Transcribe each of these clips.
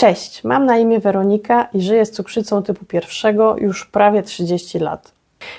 Cześć, mam na imię Weronika i żyję z cukrzycą typu pierwszego już prawie 30 lat.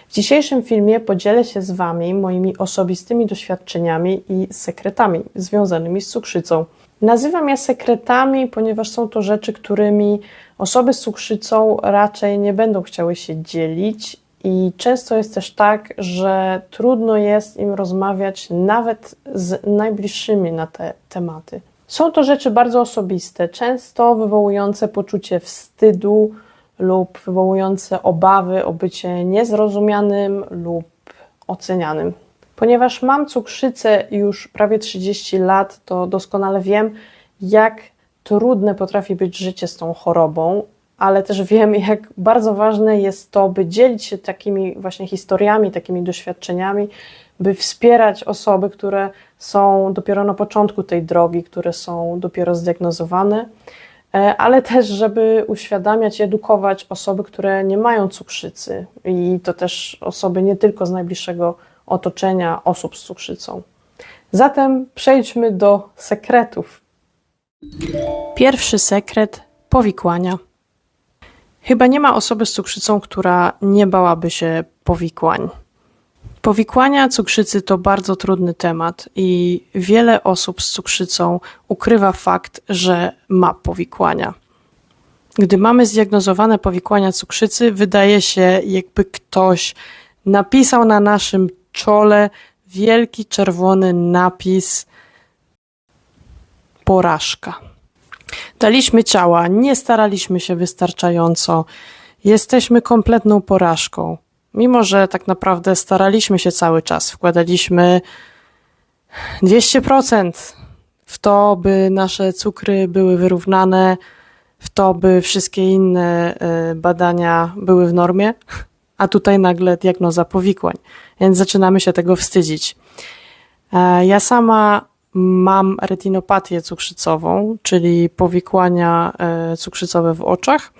W dzisiejszym filmie podzielę się z Wami moimi osobistymi doświadczeniami i sekretami związanymi z cukrzycą. Nazywam je sekretami, ponieważ są to rzeczy, którymi osoby z cukrzycą raczej nie będą chciały się dzielić, i często jest też tak, że trudno jest im rozmawiać nawet z najbliższymi na te tematy. Są to rzeczy bardzo osobiste, często wywołujące poczucie wstydu lub wywołujące obawy o bycie niezrozumianym lub ocenianym. Ponieważ mam cukrzycę już prawie 30 lat, to doskonale wiem, jak trudne potrafi być życie z tą chorobą, ale też wiem, jak bardzo ważne jest to, by dzielić się takimi właśnie historiami, takimi doświadczeniami, by wspierać osoby, które są dopiero na początku tej drogi, które są dopiero zdiagnozowane, e, ale też, żeby uświadamiać i edukować osoby, które nie mają cukrzycy i to też osoby nie tylko z najbliższego otoczenia osób z cukrzycą. Zatem przejdźmy do sekretów. Pierwszy sekret powikłania. Chyba nie ma osoby z cukrzycą, która nie bałaby się powikłań. Powikłania cukrzycy to bardzo trudny temat i wiele osób z cukrzycą ukrywa fakt, że ma powikłania. Gdy mamy zdiagnozowane powikłania cukrzycy, wydaje się, jakby ktoś napisał na naszym czole wielki czerwony napis porażka. Daliśmy ciała, nie staraliśmy się wystarczająco, jesteśmy kompletną porażką. Mimo, że tak naprawdę staraliśmy się cały czas, wkładaliśmy 200% w to, by nasze cukry były wyrównane, w to, by wszystkie inne e, badania były w normie, a tutaj nagle diagnoza powikłań, więc zaczynamy się tego wstydzić. E, ja sama mam retinopatię cukrzycową, czyli powikłania e, cukrzycowe w oczach.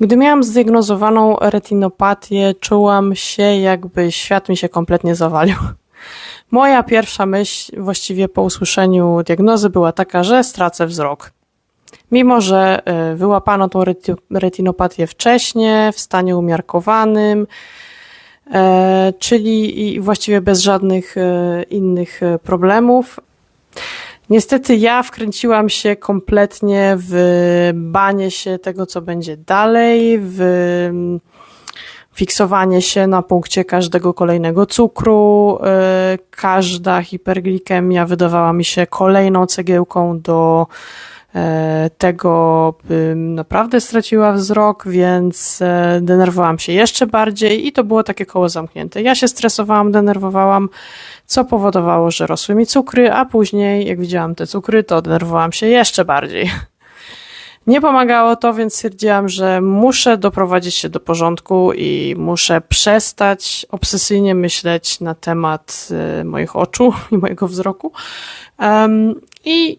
Gdy miałam zdiagnozowaną retinopatię, czułam się, jakby świat mi się kompletnie zawalił. Moja pierwsza myśl, właściwie po usłyszeniu diagnozy, była taka, że stracę wzrok. Mimo, że e, wyłapano tą retinopatię wcześniej, w stanie umiarkowanym, e, czyli właściwie bez żadnych innych problemów, Niestety ja wkręciłam się kompletnie w banie się tego, co będzie dalej, w mm, fiksowanie się na punkcie każdego kolejnego cukru. E, każda hiperglikemia wydawała mi się kolejną cegiełką do tego bym naprawdę straciła wzrok, więc e, denerwowałam się jeszcze bardziej i to było takie koło zamknięte. Ja się stresowałam, denerwowałam, co powodowało, że rosły mi cukry, a później, jak widziałam te cukry, to denerwowałam się jeszcze bardziej. Nie pomagało to, więc stwierdziłam, że muszę doprowadzić się do porządku i muszę przestać obsesyjnie myśleć na temat e, moich oczu i mojego wzroku. Um, I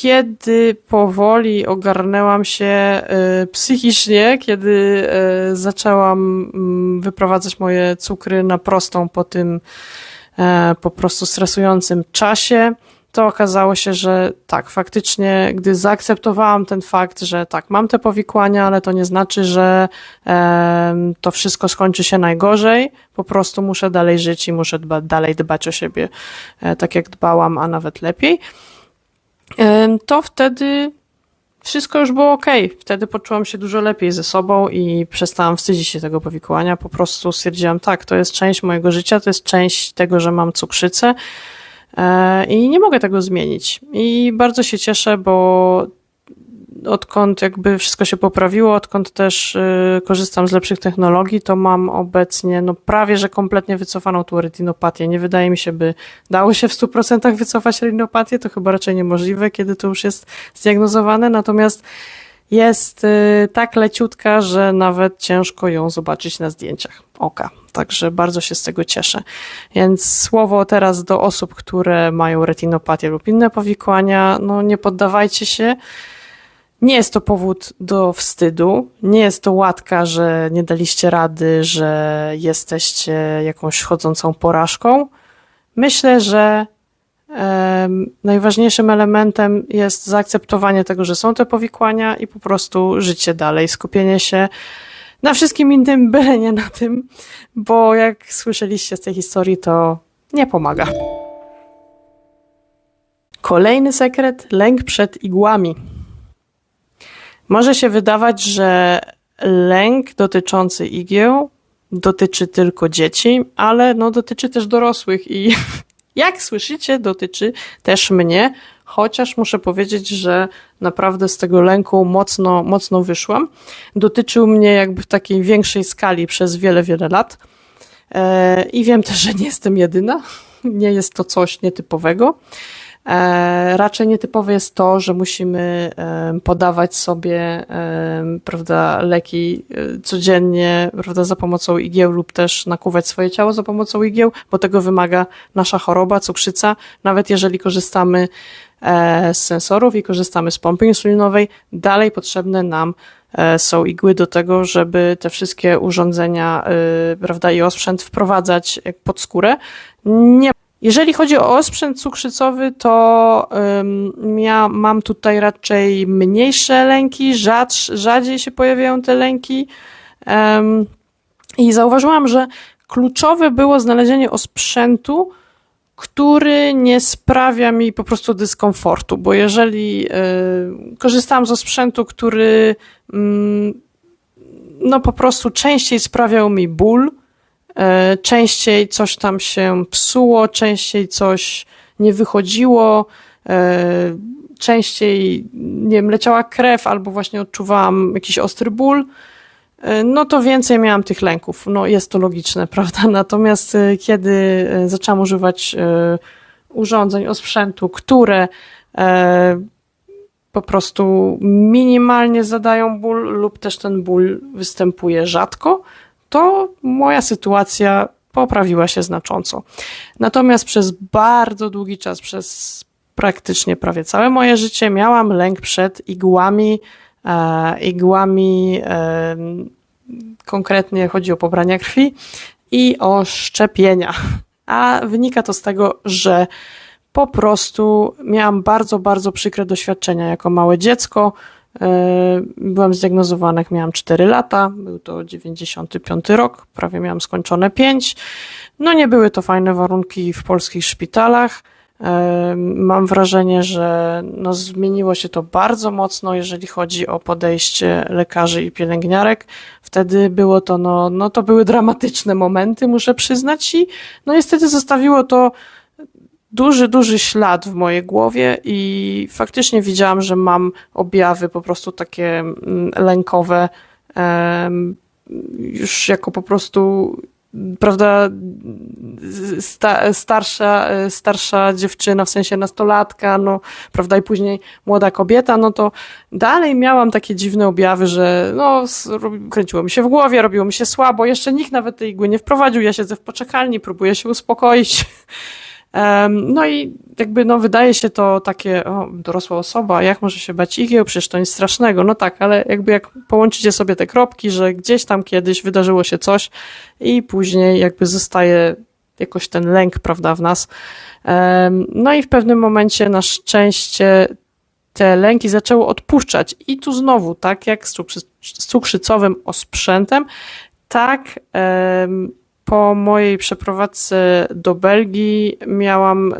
kiedy powoli ogarnęłam się y, psychicznie, kiedy y, zaczęłam mm, wyprowadzać moje cukry na prostą po tym e, po prostu stresującym czasie, to okazało się, że tak, faktycznie, gdy zaakceptowałam ten fakt, że tak, mam te powikłania, ale to nie znaczy, że to wszystko skończy się najgorzej, po prostu muszę dalej żyć i muszę dba, dalej dbać o siebie, e, tak jak dbałam, a nawet lepiej to wtedy wszystko już było ok. Wtedy poczułam się dużo lepiej ze sobą i przestałam wstydzić się tego powikłania. Po prostu stwierdziłam, tak, to jest część mojego życia, to jest część tego, że mam cukrzycę e, i nie mogę tego zmienić. I bardzo się cieszę, bo odkąd jakby wszystko się poprawiło, odkąd też y, korzystam z lepszych technologii, to mam obecnie no prawie, że kompletnie wycofaną tą retinopatię. Nie wydaje mi się, by dało się w 100% wycofać retinopatię, to chyba raczej niemożliwe, kiedy to już jest zdiagnozowane, natomiast jest y, tak leciutka, że nawet ciężko ją zobaczyć na zdjęciach oka. Także bardzo się z tego cieszę. Więc słowo teraz do osób, które mają retinopatię lub inne powikłania, no nie poddawajcie się. Nie jest to powód do wstydu, nie jest to łatka, że nie daliście rady, że jesteście jakąś chodzącą porażką. Myślę, że najważniejszym elementem jest zaakceptowanie tego, że są te powikłania i po prostu życie dalej, skupienie się na wszystkim innym, byle nie na tym, bo jak słyszeliście z tej historii, to nie pomaga. Kolejny sekret lęk przed igłami. Może się wydawać, że lęk dotyczący igieł dotyczy tylko dzieci, ale no dotyczy też dorosłych i jak słyszycie, dotyczy też mnie, chociaż muszę powiedzieć, że naprawdę z tego lęku mocno, mocno wyszłam. Dotyczył mnie jakby w takiej większej skali przez wiele, wiele lat. E, I wiem też, że nie jestem jedyna. Nie jest to coś nietypowego. E, raczej nietypowe jest to, że musimy e, podawać sobie e, prawda, leki codziennie prawda, za pomocą igieł lub też nakuwać swoje ciało za pomocą igieł, bo tego wymaga nasza choroba, cukrzyca. Nawet jeżeli korzystamy z sensorów i korzystamy z pompy insulinowej, dalej potrzebne nam są igły do tego, żeby te wszystkie urządzenia prawda, i osprzęt wprowadzać pod skórę. Nie jeżeli chodzi o osprzęt cukrzycowy, to ja mam tutaj raczej mniejsze lęki, rzadsz, rzadziej się pojawiają te lęki. I zauważyłam, że kluczowe było znalezienie osprzętu, który nie sprawia mi po prostu dyskomfortu, bo jeżeli y, korzystałam z osprzętu, który y, no po prostu częściej sprawiał mi ból, częściej coś tam się psuło, częściej coś nie wychodziło, e, częściej, nie wiem, leciała krew albo właśnie odczuwałam jakiś ostry ból, e, no to więcej miałam tych lęków. No jest to logiczne, prawda? Natomiast kiedy zaczęłam używać urządzeń, osprzętu, które po prostu minimalnie zadają ból lub też ten ból występuje rzadko, to moja sytuacja poprawiła się znacząco. Natomiast przez bardzo długi czas, przez praktycznie prawie całe moje życie, miałam lęk przed igłami, e, igłami, e, konkretnie chodzi o pobrania krwi i o szczepienia. A wynika to z tego, że po prostu miałam bardzo, bardzo przykre doświadczenia jako małe dziecko. E, byłam zdiagnozowana, jak miałam 4 lata, był to 95 rok, prawie miałam skończone 5. No nie były to fajne warunki w polskich szpitalach. E, mam wrażenie, że no zmieniło się to bardzo mocno, jeżeli chodzi o podejście lekarzy i pielęgniarek. Wtedy było to, no, no to były dramatyczne momenty, muszę przyznać, i no niestety zostawiło to duży, duży ślad w mojej głowie i faktycznie widziałam, że mam objawy po prostu takie mm, lękowe, już jako po prostu prawda, sta, starsza, starsza dziewczyna, w sensie nastolatka, no, prawda, i później młoda kobieta, no to dalej miałam takie dziwne objawy, że no, kręciło mi się w głowie, robiło mi się słabo, jeszcze nikt nawet tej igły nie wprowadził, ja siedzę w poczekalni, próbuję się uspokoić. No i jakby no wydaje się to takie, o, dorosła osoba, jak może się bać igieł, przecież to nic strasznego. No tak, ale jakby jak połączycie sobie te kropki, że gdzieś tam kiedyś wydarzyło się coś i później jakby zostaje jakoś ten lęk, prawda, w nas. No i w pewnym momencie na szczęście te lęki zaczęły odpuszczać. I tu znowu, tak jak z cukrzycowym osprzętem, tak po mojej przeprowadzce do Belgii miałam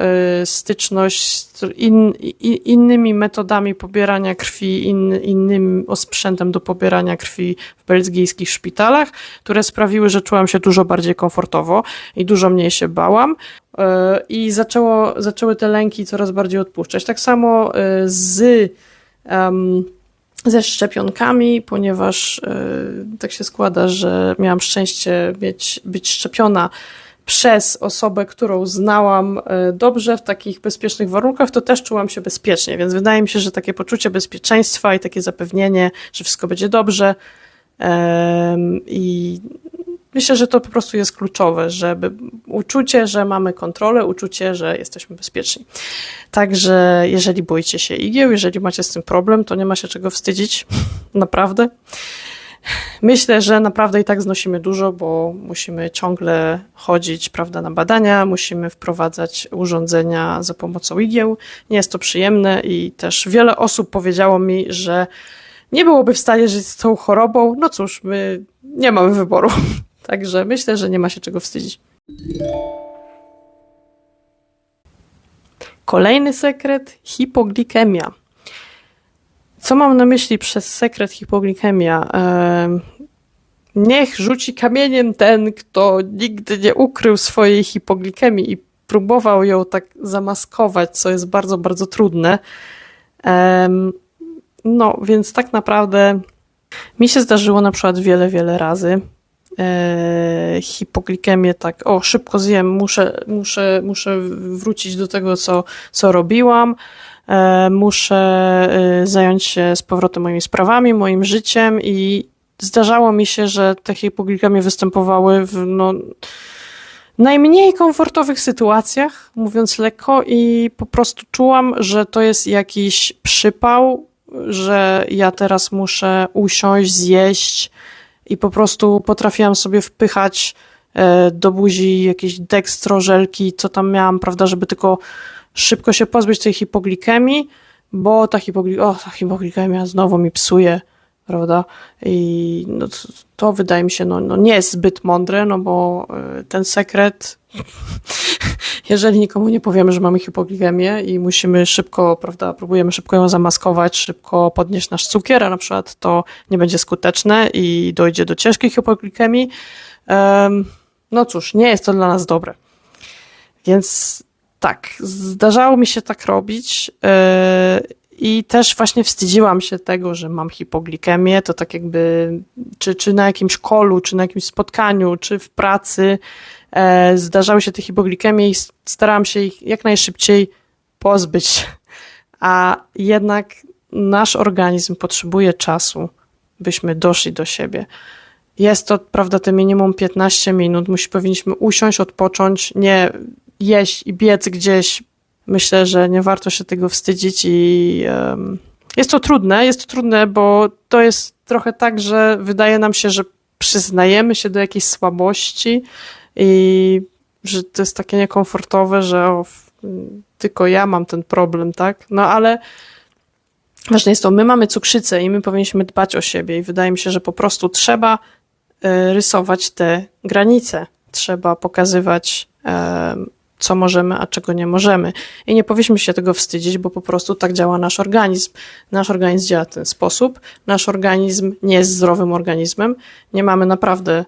y, styczność z in, innymi metodami pobierania krwi, in, innym osprzętem do pobierania krwi w belgijskich szpitalach, które sprawiły, że czułam się dużo bardziej komfortowo i dużo mniej się bałam. Y, I zaczęło, zaczęły te lęki coraz bardziej odpuszczać. Tak samo y, z um, ze szczepionkami, ponieważ yy, tak się składa, że miałam szczęście być, być szczepiona przez osobę, którą znałam e, dobrze w takich bezpiecznych warunkach, to też czułam się bezpiecznie, więc wydaje mi się, że takie poczucie bezpieczeństwa i takie zapewnienie, że wszystko będzie dobrze i Myślę, że to po prostu jest kluczowe, żeby uczucie, że mamy kontrolę, uczucie, że jesteśmy bezpieczni. Także jeżeli boicie się igieł, jeżeli macie z tym problem, to nie ma się czego wstydzić, naprawdę. Myślę, że naprawdę i tak znosimy dużo, bo musimy ciągle chodzić, prawda, na badania, musimy wprowadzać urządzenia za pomocą igieł. Nie jest to przyjemne i też wiele osób powiedziało mi, że nie byłoby w stanie żyć z tą chorobą. No cóż, my nie mamy wyboru. Także myślę, że nie ma się czego wstydzić. Kolejny sekret hipoglikemia. Co mam na myśli przez sekret hipoglikemia? Em, Niech rzuci kamieniem ten, kto nigdy nie ukrył swojej hipoglikemii i próbował ją tak zamaskować, co jest bardzo, bardzo trudne. No, więc tak naprawdę mi się zdarzyło na przykład wiele, wiele razy e, hipoglikemię tak, o szybko zjem, muszę, muszę, muszę wrócić do tego, co, co robiłam, e, muszę e, zająć się z powrotem moimi sprawami, moim życiem i zdarzało mi się, że te hipoglikemie występowały w no, najmniej komfortowych sytuacjach, mówiąc lekko, i po prostu czułam, że to jest jakiś przypał, że ja teraz muszę usiąść, zjeść i po prostu potrafiłam sobie wpychać e, do buzi jakieś dekstrożelki, co tam miałam, prawda, żeby tylko szybko się pozbyć tej hipoglikemii, bo ta, hipogli o, ta hipoglikemia znowu mi psuje, prawda? I no, to, to wydaje mi się, no, no nie jest zbyt mądre, no bo e, ten sekret, jeżeli nikomu nie powiemy, że mamy hipoglikemię i musimy szybko, prawda, próbujemy szybko ją zamaskować, szybko podnieść nasz cukier, a na przykład to nie będzie skuteczne i dojdzie do ciężkiej hipoglikemii, em, no cóż, nie jest to dla nas dobre. Więc tak, zdarzało mi się tak robić. Yy, I też właśnie wstydziłam się tego, że mam hipoglikemię. To tak jakby, czy, czy na jakimś kolu, czy na jakimś spotkaniu, czy w pracy e, zdarzały się te hipoglikemie i starałam się ich jak najszybciej pozbyć. A jednak nasz organizm potrzebuje czasu, byśmy doszli do siebie. Jest to, prawda, te minimum 15 minut. Musi, powinniśmy usiąść, odpocząć, nie jeść i biec gdzieś. Myślę, że nie warto się tego wstydzić i um, jest to trudne. Jest to trudne, bo to jest trochę tak, że wydaje nam się, że przyznajemy się do jakiejś słabości i że to jest takie niekomfortowe, że o, tylko ja mam ten problem, tak? No ale ważne jest to, my mamy cukrzycę i my powinniśmy dbać o siebie i wydaje mi się, że po prostu trzeba rysować te granice. Trzeba pokazywać, co możemy, a czego nie możemy. I nie powinniśmy się tego wstydzić, bo po prostu tak działa nasz organizm. Nasz organizm działa w ten sposób. Nasz organizm nie jest zdrowym organizmem. Nie mamy naprawdę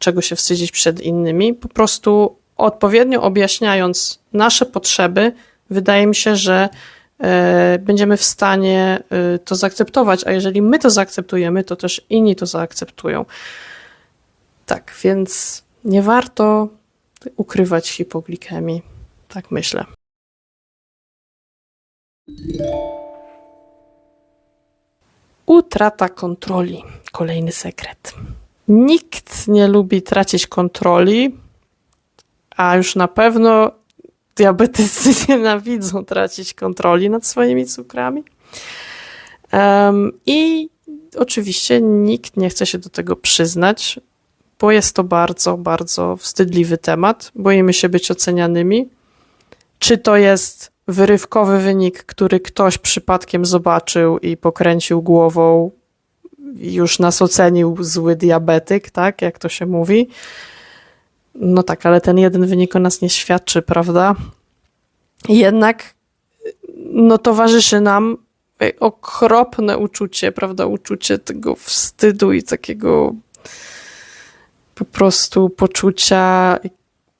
czego się wstydzić przed innymi. Po prostu odpowiednio objaśniając nasze potrzeby, wydaje mi się, że będziemy w stanie to zaakceptować, a jeżeli my to zaakceptujemy, to też inni to zaakceptują. Tak, więc nie warto ukrywać hipoglikemii. Tak myślę. Utrata kontroli. Kolejny sekret. Nikt nie lubi tracić kontroli, a już na pewno diabetycy nienawidzą tracić kontroli nad swoimi cukrami. Um, I oczywiście nikt nie chce się do tego przyznać, bo jest to bardzo, bardzo wstydliwy temat. Boimy się być ocenianymi. Czy to jest wyrywkowy wynik, który ktoś przypadkiem zobaczył i pokręcił głową, już nas ocenił zły diabetyk, tak, jak to się mówi. No tak, ale ten jeden wynik o nas nie świadczy, prawda? Jednak no, towarzyszy nam okropne uczucie, prawda? Uczucie tego wstydu i takiego po prostu poczucia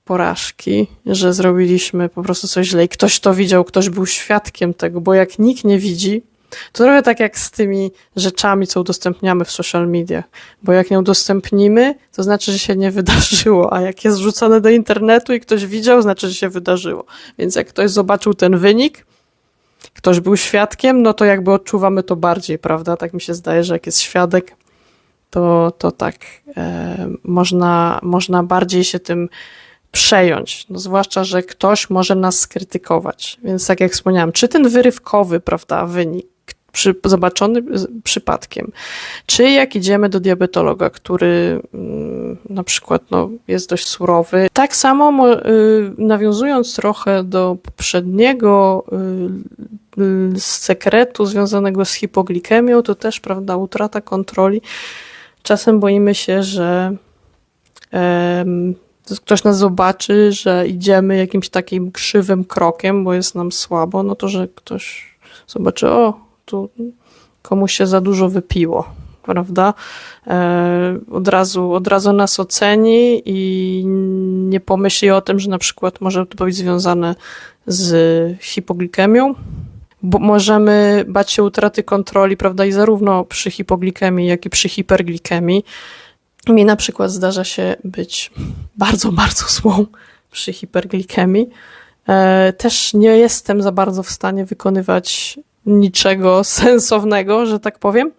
porażki, że zrobiliśmy po prostu coś źle i ktoś to widział, ktoś był świadkiem tego, bo jak nikt nie widzi, to trochę tak jak z tymi rzeczami, co udostępniamy w social mediach, bo jak nie udostępnimy, to znaczy, że się nie wydarzyło, a jak jest wrzucone do internetu i ktoś widział, znaczy, że się wydarzyło. Więc jak ktoś zobaczył ten wynik, ktoś był świadkiem, no to jakby odczuwamy to bardziej, prawda? Tak mi się zdaje, że jak jest świadek, to, to tak e, można, można bardziej się tym przejąć. No zwłaszcza, że ktoś może nas skrytykować. Więc tak jak wspomniałam, czy ten wyrywkowy, prawda, wynik, przy, zobaczony przypadkiem. Czy jak idziemy do diabetologa, który mm, na przykład no, jest dość surowy. Tak samo y, nawiązując trochę do poprzedniego y, y, sekretu związanego z hipoglikemią, to też, prawda, utrata kontroli. Czasem boimy się, że ktoś nas zobaczy, że idziemy jakimś takim krzywym krokiem, bo jest nam słabo, no to że ktoś zobaczy, o, tu komuś się za dużo wypiło, prawda? E, od razu, od razu nas oceni i nie pomyśli o tym, że na przykład może to być związane z hipoglikemią, bo możemy bać się utraty kontroli, prawda, i zarówno przy hipoglikemii, jak i przy hiperglikemii. Mi na przykład zdarza się być bardzo, bardzo złą przy hiperglikemii. E, też nie jestem za bardzo w stanie wykonywać niczego sensownego, że tak powiem.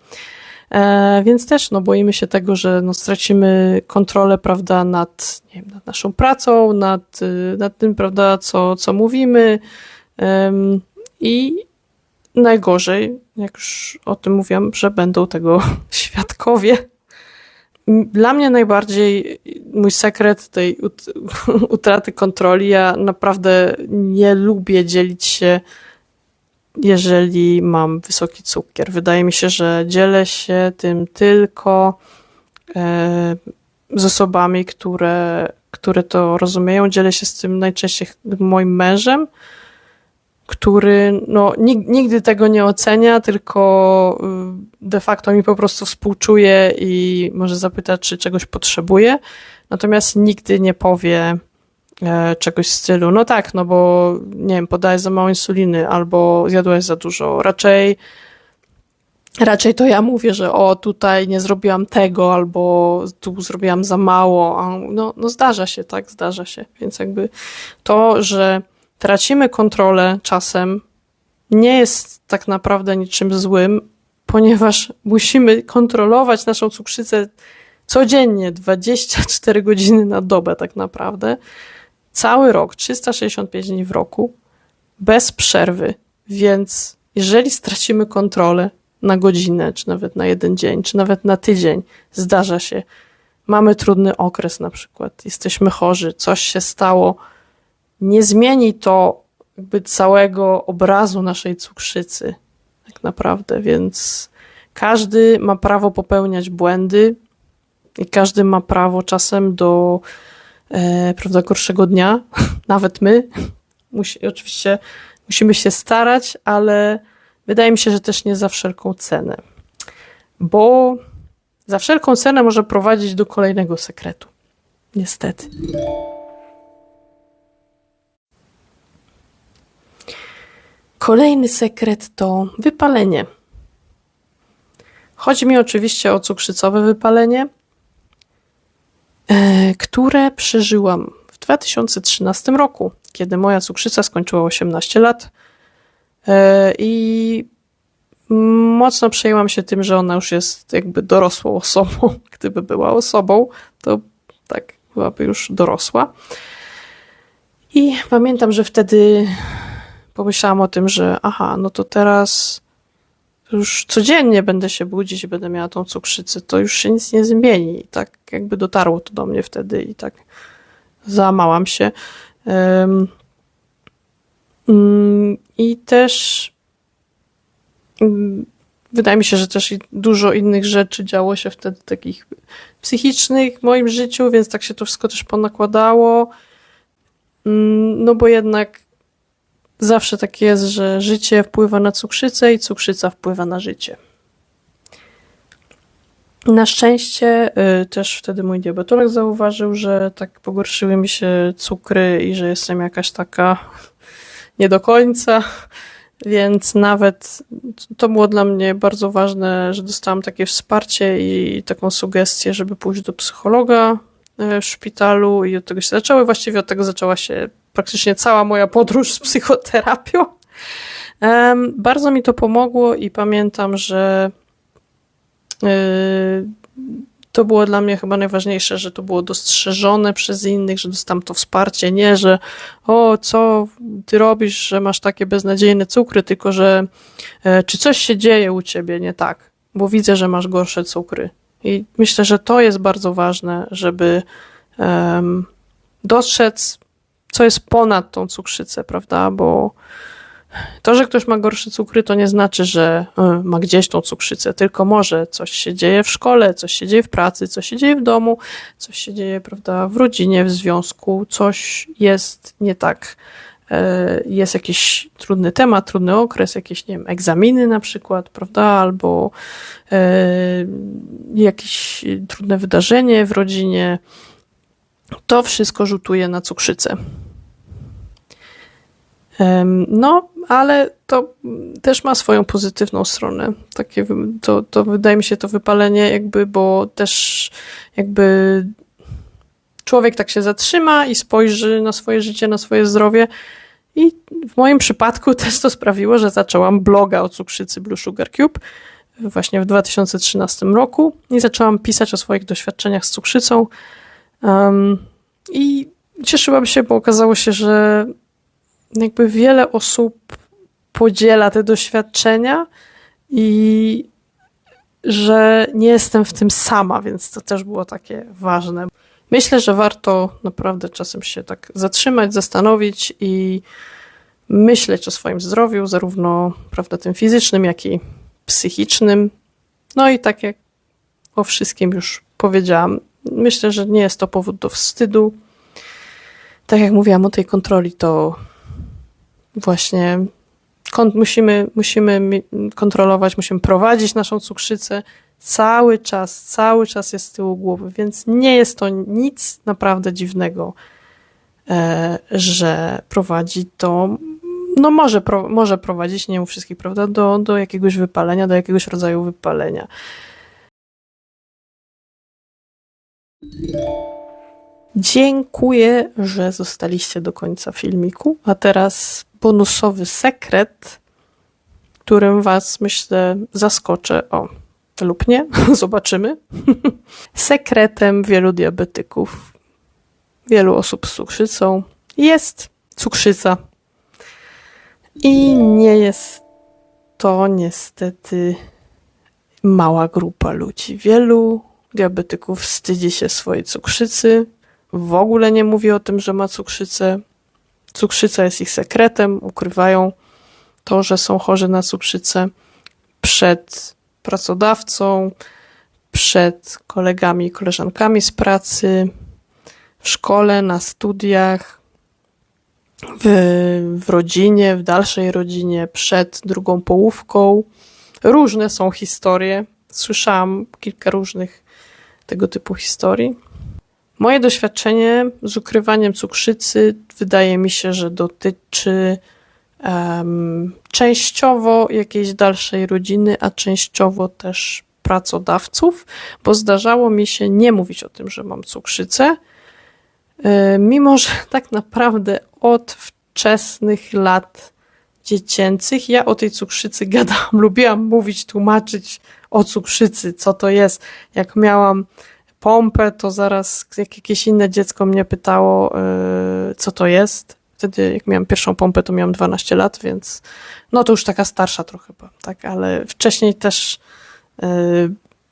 E, więc też no, boimy się tego, że no, stracimy kontrolę prawda, nad, nie wiem, nad naszą pracą, nad, y, nad tym, prawda, co, co mówimy. I najgorzej, jak już o tym mówiłam, że będą tego świadkowie. Dla mnie najbardziej mój sekret tej utraty kontroli, ja naprawdę nie lubię dzielić się jeżeli mam wysoki cukier. Wydaje mi się, że dzielę się tym tylko e, z osobami, które, które to rozumieją. Dzielę się z tym najczęściej moim mężem, który no, nigdy tego nie ocenia, tylko y, de facto mi po prostu współczuje i może zapytać, czy czegoś potrzebuje. Natomiast nigdy nie powie, czegoś w stylu, no tak, no bo nie wiem, podajesz za mało insuliny albo zjadłeś za dużo. Raczej raczej to ja mówię, że o, tutaj nie zrobiłam tego, albo tu zrobiłam za mało. No, no zdarza się, tak, zdarza się. Więc jakby to, że tracimy kontrolę czasem, nie jest tak naprawdę niczym złym, ponieważ musimy kontrolować naszą cukrzycę codziennie, 24 godziny na dobę tak naprawdę cały rok, 365 dni w roku, bez przerwy. Więc jeżeli stracimy kontrolę na godzinę, czy nawet na jeden dzień, czy nawet na tydzień, zdarza się, mamy trudny okres na przykład, jesteśmy chorzy, coś się stało, nie zmieni to jakby całego obrazu naszej cukrzycy, tak naprawdę, więc każdy ma prawo popełniać błędy i każdy ma prawo czasem do e, prawda, gorszego dnia, nawet my. Musi, oczywiście musimy się starać, ale wydaje mi się, że też nie za wszelką cenę. Bo za wszelką cenę może prowadzić do kolejnego sekretu. Niestety. Kolejny sekret to wypalenie. Chodzi mi oczywiście o cukrzycowe wypalenie, które przeżyłam w 2013 roku, kiedy moja cukrzyca skończyła 18 lat e, i mocno przejęłam się tym, że ona już jest jakby dorosłą osobą. Gdyby była osobą, to tak byłaby już dorosła. I pamiętam, że wtedy pomyślałam o tym, że aha, no to teraz już codziennie będę się budzić i będę miała tą cukrzycę, to już się nic nie zmieni. I tak jakby dotarło to do mnie wtedy i tak załamałam się. Um, I też um, wydaje mi się, że też dużo innych rzeczy działo się wtedy takich psychicznych w moim życiu, więc tak się to wszystko też ponakładało. Um, no bo jednak Zawsze tak jest, że życie wpływa na cukrzycę i cukrzyca wpływa na życie. Na szczęście y, też wtedy mój diabetolog zauważył, że tak pogorszyły mi się cukry i że jestem jakaś taka nie do końca, więc nawet to było dla mnie bardzo ważne, że dostałam takie wsparcie i taką sugestię, żeby pójść do psychologa y, w szpitalu i od tego się zaczęły. Właściwie od tego zaczęła się praktycznie cała moja podróż z psychoterapią. Bardzo mi to pomogło i pamiętam, że y, to było dla mnie chyba najważniejsze, że to było dostrzeżone przez innych, że dostałam to wsparcie, nie, że o, co ty robisz, że masz takie beznadziejne cukry, tylko że e, czy coś się dzieje u ciebie nie tak, bo widzę, że masz gorsze cukry. I myślę, że to jest bardzo ważne, żeby um, dostrzec, co jest ponad tą cukrzycę, prawda, bo to, że ktoś ma gorsze cukry, to nie znaczy, że y, ma gdzieś tą cukrzycę, tylko może coś się dzieje w szkole, coś się dzieje w pracy, coś się dzieje w domu, coś się dzieje, prawda, w rodzinie, w związku, coś jest nie tak. Y, jest jakiś trudny temat, trudny okres, jakieś, nie wiem, egzaminy na przykład, prawda, albo y, jakieś trudne wydarzenie w rodzinie. To wszystko rzutuje na cukrzycę. No, ale to też ma swoją pozytywną stronę. Takie, to, to wydaje mi się to wypalenie, jakby, bo też jakby człowiek tak się zatrzyma i spojrzy na swoje życie, na swoje zdrowie. I w moim przypadku też to sprawiło, że zaczęłam bloga o cukrzycy Blue Sugar Cube właśnie w 2013 roku i zaczęłam pisać o swoich doświadczeniach z cukrzycą. Um, I cieszyłam się, bo okazało się, że jakby wiele osób podziela te doświadczenia i że nie jestem w tym sama, więc to też było takie ważne. Myślę, że warto naprawdę czasem się tak zatrzymać, zastanowić i myśleć o swoim zdrowiu, zarówno prawda, tym fizycznym, jak i psychicznym. No i tak jak o wszystkim już powiedziałam, myślę, że nie jest to powód do wstydu. Tak jak mówiłam o tej kontroli, to właśnie musimy, musimy kontrolować, musimy prowadzić naszą cukrzycę cały czas, cały czas jest z tyłu głowy, więc nie jest to nic naprawdę dziwnego, e, że prowadzi to, no może, może prowadzić, nie u wszystkich, prawda, do, do jakiegoś wypalenia, do jakiegoś rodzaju wypalenia. Dziękuję, że zostaliście do końca filmiku, a teraz bonusowy sekret, którym Was, myślę, zaskoczę. O, lub nie, zobaczymy. Sekretem wielu diabetyków, wielu osób z cukrzycą jest cukrzyca. I nie jest to niestety mała grupa ludzi. Wielu diabetyków wstydzi się swojej cukrzycy, w ogóle nie mówi o tym, że ma cukrzycę, Cukrzyca jest ich sekretem, ukrywają to, że są chorzy na cukrzycę przed pracodawcą, przed kolegami i koleżankami z pracy, w szkole, na studiach, w, w rodzinie, w dalszej rodzinie, przed drugą połówką. Różne są historie. Słyszałam kilka różnych tego typu historii. Moje doświadczenie z ukrywaniem cukrzycy wydaje mi się, że dotyczy um, częściowo jakiejś dalszej rodziny, a częściowo też pracodawców, bo zdarzało mi się nie mówić o tym, że mam cukrzycę, e, mimo że tak naprawdę od wczesnych lat dziecięcych ja o tej cukrzycy gadałam, lubiłam mówić, tłumaczyć o cukrzycy, co to jest. Jak miałam pompę, to zaraz jak jakieś inne dziecko mnie pytało, yy, co to jest. Wtedy, jak miałam pierwszą pompę, to miałam 12 lat, więc no to już taka starsza trochę, tak, ale wcześniej też yy,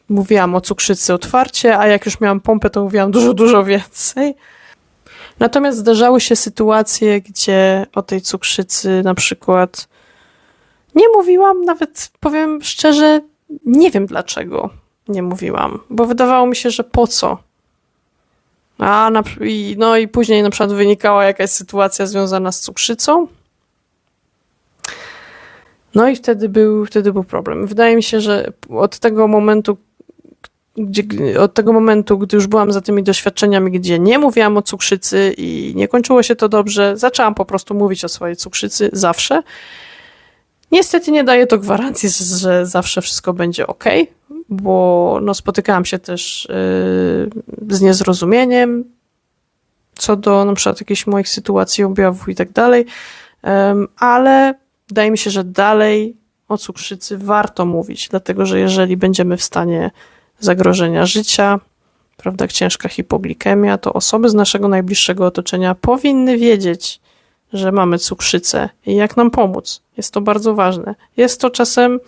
mówiłam o cukrzycy otwarcie, a jak już miałam pompę, to mówiłam dużo, dużo więcej. Natomiast zdarzały się sytuacje, gdzie o tej cukrzycy na przykład nie mówiłam, nawet powiem szczerze, nie wiem dlaczego nie mówiłam, bo wydawało mi się, że po co. A, na, i, no i później na przykład wynikała jakaś sytuacja związana z cukrzycą. No i wtedy był, wtedy był problem. Wydaje mi się, że od tego momentu, gdzie, od tego momentu, gdy już byłam za tymi doświadczeniami, gdzie nie mówiłam o cukrzycy i nie kończyło się to dobrze, zaczęłam po prostu mówić o swojej cukrzycy zawsze. Niestety nie daje to gwarancji, że zawsze wszystko będzie ok, bo no, spotykałam się też yy, z niezrozumieniem co do na przykład jakichś moich sytuacji, objawów i tak dalej, ale wydaje mi się, że dalej o cukrzycy warto mówić, dlatego że jeżeli będziemy w stanie zagrożenia życia, prawda, ciężka hipoglikemia, to osoby z naszego najbliższego otoczenia powinny wiedzieć, że mamy cukrzycę i jak nam pomóc. Jest to bardzo ważne. Jest to czasem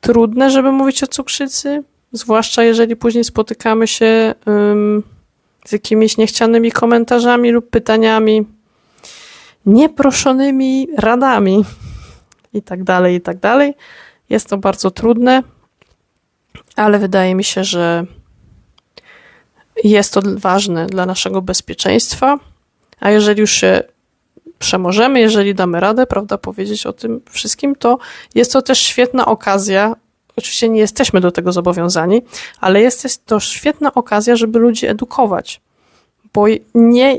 trudne, żeby mówić o cukrzycy, zwłaszcza jeżeli później spotykamy się ym, z jakimiś niechcianymi komentarzami lub pytaniami, nieproszonymi radami i tak dalej, i tak dalej. Jest to bardzo trudne, ale wydaje mi się, że jest to ważne dla naszego bezpieczeństwa, a jeżeli już się przemożemy, jeżeli damy radę, prawda, powiedzieć o tym wszystkim, to jest to też świetna okazja. Oczywiście nie jesteśmy do tego zobowiązani, ale jest to świetna okazja, żeby ludzi edukować. Bo nie,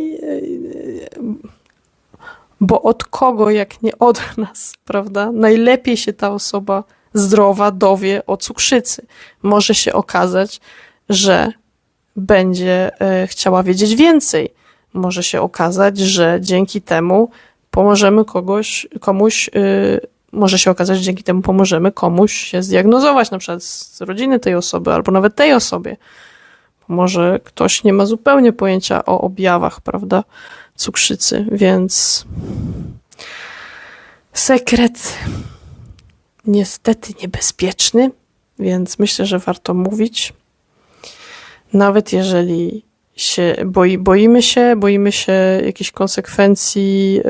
bo od kogo, jak nie od nas, prawda? Najlepiej się ta osoba zdrowa dowie o cukrzycy. Może się okazać, że będzie e, chciała wiedzieć więcej. Może się okazać, że dzięki temu pomożemy kogoś, komuś, y, może się okazać, że dzięki temu pomożemy komuś się zdiagnozować, na przykład z rodziny tej osoby, albo nawet tej osobie. Może ktoś nie ma zupełnie pojęcia o objawach, prawda, cukrzycy, więc sekret niestety niebezpieczny, więc myślę, że warto mówić. Nawet jeżeli się boi, boimy się, boimy się jakichś konsekwencji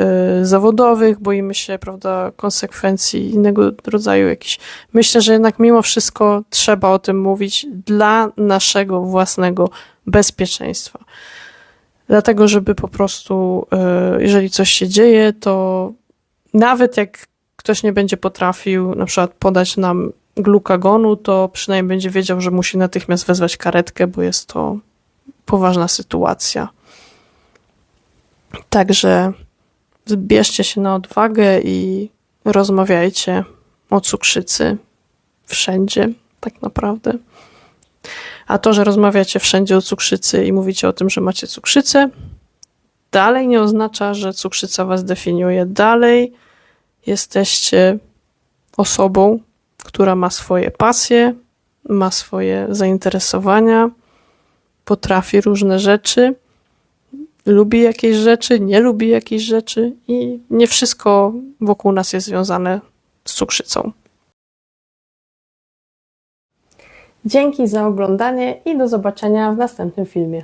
y, zawodowych, boimy się, prawda, konsekwencji innego rodzaju jakichś. Myślę, że jednak mimo wszystko trzeba o tym mówić dla naszego własnego bezpieczeństwa. Dlatego, żeby po prostu, y, jeżeli coś się dzieje, to nawet jak ktoś nie będzie potrafił na przykład podać nam glukagonu, to przynajmniej będzie wiedział, że musi natychmiast wezwać karetkę, bo jest to poważna sytuacja. Także zbierzcie się na odwagę i rozmawiajcie o cukrzycy wszędzie, tak naprawdę. A to, że rozmawiacie wszędzie o cukrzycy i mówicie o tym, że macie cukrzycę, dalej nie oznacza, że cukrzyca was definiuje. Dalej jesteście osobą, która ma swoje pasje, ma swoje zainteresowania, potrafi różne rzeczy, lubi jakieś rzeczy, nie lubi jakichś rzeczy i nie wszystko wokół nas jest związane z cukrzycą. Dzięki za oglądanie i do zobaczenia w następnym filmie.